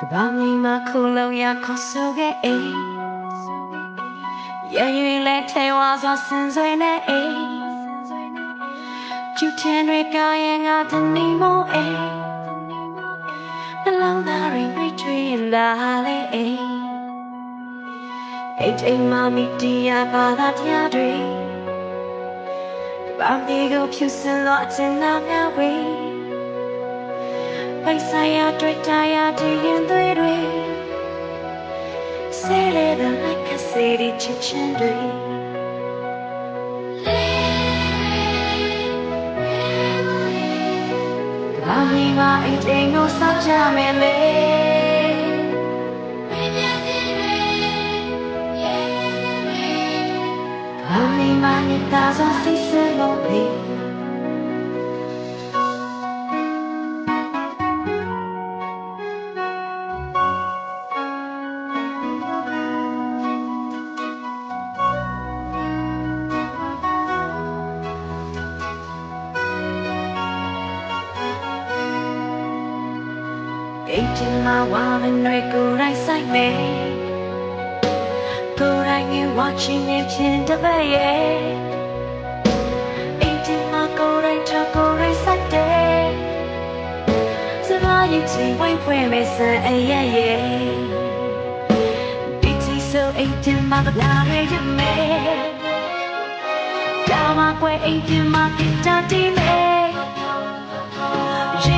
ကဘာမီမခုလုံးရခေါ်ဆိုခဲ့အိမ်ရရွေလဲထဲဝါစွာစင်စွေနဲ့အိမ်ကျူထင်တွေကရဲ့ငါတနေမောအိမ်နှလုံးသားရင်းတွေကြွေလာလေအိမ်အိတ်အိမ်မမီတရားပါတာတရားတွေဘာမီကိုဖြူစင်လို့အချင်နာများဝေး ပိုက်ဆိုင်ရာတွေ့တာရာတည်ရင်သွေးတွေဆဲလေတဲ့ like a city ချစ်ချင်းတွေဘာမီမအိတ်အိမ်ကိုစောင့်ကြမယ်လေဘာမီမနဲ့တာစွာစီစလို့ပြီအိတ်ချင်မှာဝါမင်းတွေကိုယ်တိုင်ဆိုင်မယ်ကိုယ်တိုင်ငယ် watching နေဖြစ်တဲ့ပဲ ရဲ့အိတ်ချင်မှာကိုယ်တိုင်ချကိုယ်တိုင်ဆိုင်တယ်စကားရည်ချင်ဝိုင်းဖွဲ့မယ်စံအရဲ့ရဲ့ဒီချီဆိုအိတ်ချင်မှာကလာရရမယ်ဒါမှကွယ်အိတ်ချင်မှာပြတာတီးမယ်